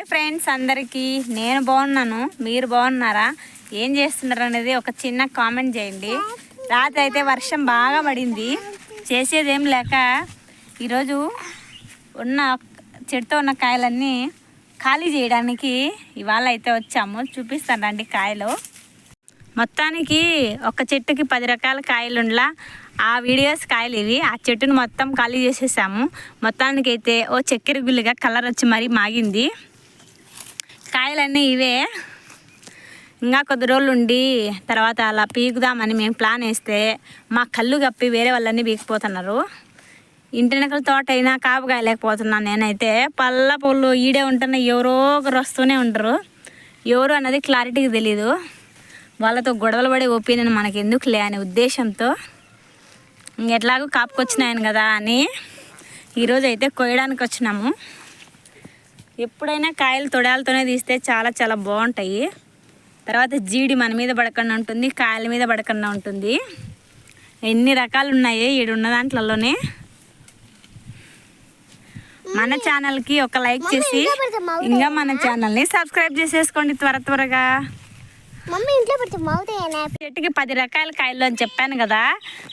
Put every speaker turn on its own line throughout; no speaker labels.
Hi friends అందరికీ. నేను బాగున్నాను. మీరు బాగున్నారా? ఏం చేస్తున్నారు అనేది ఒక చిన్న కామెంట్ చేయండి. రాత్రి అయితే వర్షం బాగా పడింది. చేసేదేం లేక ఈరోజు ఉన్న చెట్టుతో ఉన్న కాయలన్నీ ఖాళీ చేయడానికి ఇవాళ అయితే వచ్చాము. చూపిస్తాను రండి కాయలు. మొత్తానికి ఒక చెట్టుకి పది రకాల కాయలుండ్లా. ఆ వీడియోస్ కాయలు ఇవి. ఆ చెట్టును మొత్తం ఖాళీ చేసేసాము. మొత్తానికి అయితే ఓ చక్కెర గుల్లిగా కలర్ వచ్చి మరీ మాగింది. కాయలన్నీ ఇవే. ఇంకా కొద్ది రోజులు ఉండి తర్వాత అలా పీకుదామని మేము ప్లాన్ వేస్తే మా కళ్ళు కప్పి వేరే వాళ్ళన్నీ పీకిపోతున్నారు. ఇంటి వెనకల తోట అయినా కాపు కాయలేకపోతున్నాను నేనైతే. పళ్ళ పొల్లు ఈడే ఉంటున్న ఎవరో ఒకరు వస్తూనే ఉంటారు ఎవరు అన్నది క్లారిటీగా తెలీదు. వాళ్ళతో గొడవలు పడే ఒపీనియన్ మనకి ఎందుకులే అనే ఉద్దేశంతో ఎట్లాగో కాపుకొచ్చినాయను కదా అని ఈరోజు అయితే కోయడానికి వచ్చినాము. ఎప్పుడైనా కాయలు తొడాలతోనే తీస్తే చాలా చాలా బాగుంటాయి. తర్వాత జీడి మన మీద పడకుండా ఉంటుంది కాయల మీద పడకుండా ఉంటుంది. ఎన్ని రకాలు ఉన్నాయి ఈడున్న దాంట్లలోనే. మన ఛానల్కి ఒక లైక్ చేసి ఇంకా మన ఛానల్ని సబ్స్క్రైబ్ చేసేసుకోండి త్వర త్వరగా.
మమ్మీ ఇంట్లో పెడితే మౌతాయనా
చెట్టుకి పది రకాల కాయలు అని చెప్పాను కదా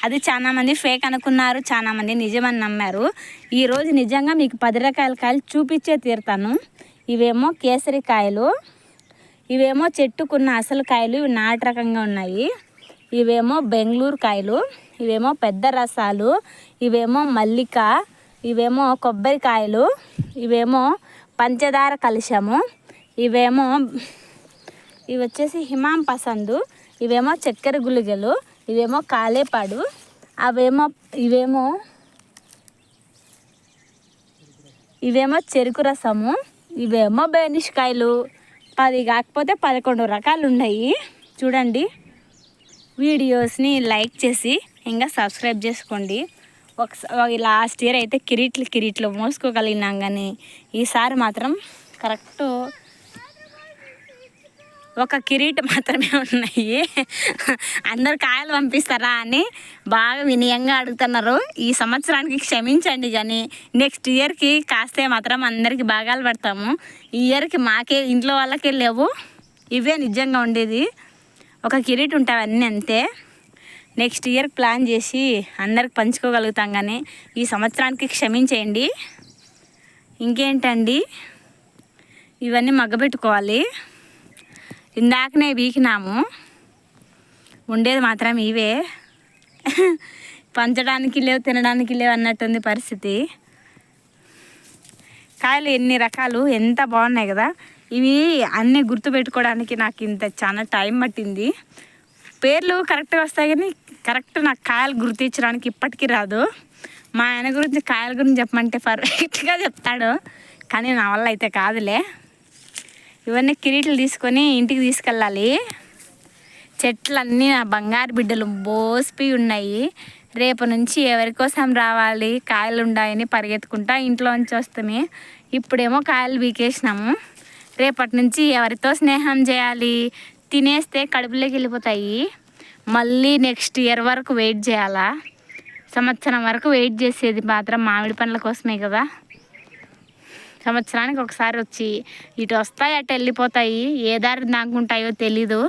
అది చాలా మంది ఫేక్ అనుకున్నారు చాలా మంది నిజమని నమ్మారు. ఈ రోజు నిజంగా మీకు పది రకాల కాయలు చూపించే తీరుతాను. ఇవేమో కేసరి కాయలు ఇవేమో చెట్టుకున్న అసలు కాయలు ఇవి నాటు రకంగా ఉన్నాయి. ఇవేమో బెంగళూరు కాయలు ఇవేమో పెద్ద రసాలు ఇవేమో మల్లిక ఇవేమో కొబ్బరికాయలు ఇవేమో పంచదార కలుషము ఇవేమో ఇవి వచ్చేసి హిమాం పసందు. ఇవేమో చక్కెర గుళికలు ఇవేమో కాలేపాడు అవేమో ఇవేమో ఇవేమో చెరుకు రసము ఇవేమో బెనిష్కాయలు పది కాకపోతే పదకొండు రకాలు ఉన్నాయి చూడండి. వీడియోస్ని లైక్ చేసి ఇంకా సబ్స్క్రైబ్ చేసుకోండి. ఒకసారి లాస్ట్ ఇయర్ అయితే కిరీట్లు కిరీట్లు మోసుకోగలిగినాం కానీ ఈసారి మాత్రం కరెక్ట్ ఒక కిరీట్ మాత్రమే ఉన్నాయి. అందరు కాయలు పంపిస్తారా అని బాగా వినయంగా అడుగుతున్నారు. ఈ సంవత్సరానికి క్షమించండి కానీ నెక్స్ట్ ఇయర్కి కాస్తే మాత్రం అందరికి భాగాలు పడతాము. ఈ ఇయర్కి మాకే ఇంట్లో వాళ్ళకే లేవు. ఇవే నిజంగా ఉండేది. ఒక కిరీట్ ఉంటాయి అన్నీ అంతే. నెక్స్ట్ ఇయర్ ప్లాన్ చేసి అందరికి పంచుకోగలుగుతాం కానీ ఈ సంవత్సరానికి క్షమించేయండి. ఇంకేంటండి? ఇవన్నీ మగ్గబెట్టుకోవాలి. ఇందాకనే బీకినాము ఉండేది మాత్రం ఇవే. పంచడానికి లేవు తినడానికి లేవు అన్నట్టుంది పరిస్థితి. కాయలు ఎన్ని రకాలు ఎంత బాగున్నాయి కదా. ఇవి అన్నీ గుర్తుపెట్టుకోవడానికి నాకు ఇంత చాలా టైం పట్టింది. పేర్లు కరెక్ట్గా వస్తాయి కానీ కరెక్ట్ నాకు కాయలు గుర్తించడానికి ఇప్పటికీ రాదు. మా ఆయన గురించి కాయల గురించి చెప్పమంటే పర్ఫెక్ట్గా చెప్తాడు. కానీ నా వల్ల అయితే కాదులే. ఇవన్నీ కిరీట్లు తీసుకొని ఇంటికి తీసుకెళ్ళాలి. చెట్లన్నీ నా బంగారు బిడ్డలు బోసిపి ఉన్నాయి. రేపు నుంచి ఎవరి కోసం రావాలి? కాయలు ఉన్నాయని పరిగెత్తుకుంటా ఇంట్లో నుంచి ఇప్పుడేమో కాయలు బీకేసినాము రేపటి నుంచి ఎవరితో స్నేహం చేయాలి? తినేస్తే కడుపులోకి వెళ్ళిపోతాయి. మళ్ళీ నెక్స్ట్ ఇయర్ వరకు వెయిట్ చేయాలా? సంవత్సరం వరకు వెయిట్ చేసేది మాత్రం మామిడి పండ్ల కోసమే కదా. సంవత్సరానికి ఒకసారి వచ్చి ఇటు వస్తాయి అటు వెళ్ళిపోతాయి. ఏ దారి దాక్కుంటాయో తెలీదు.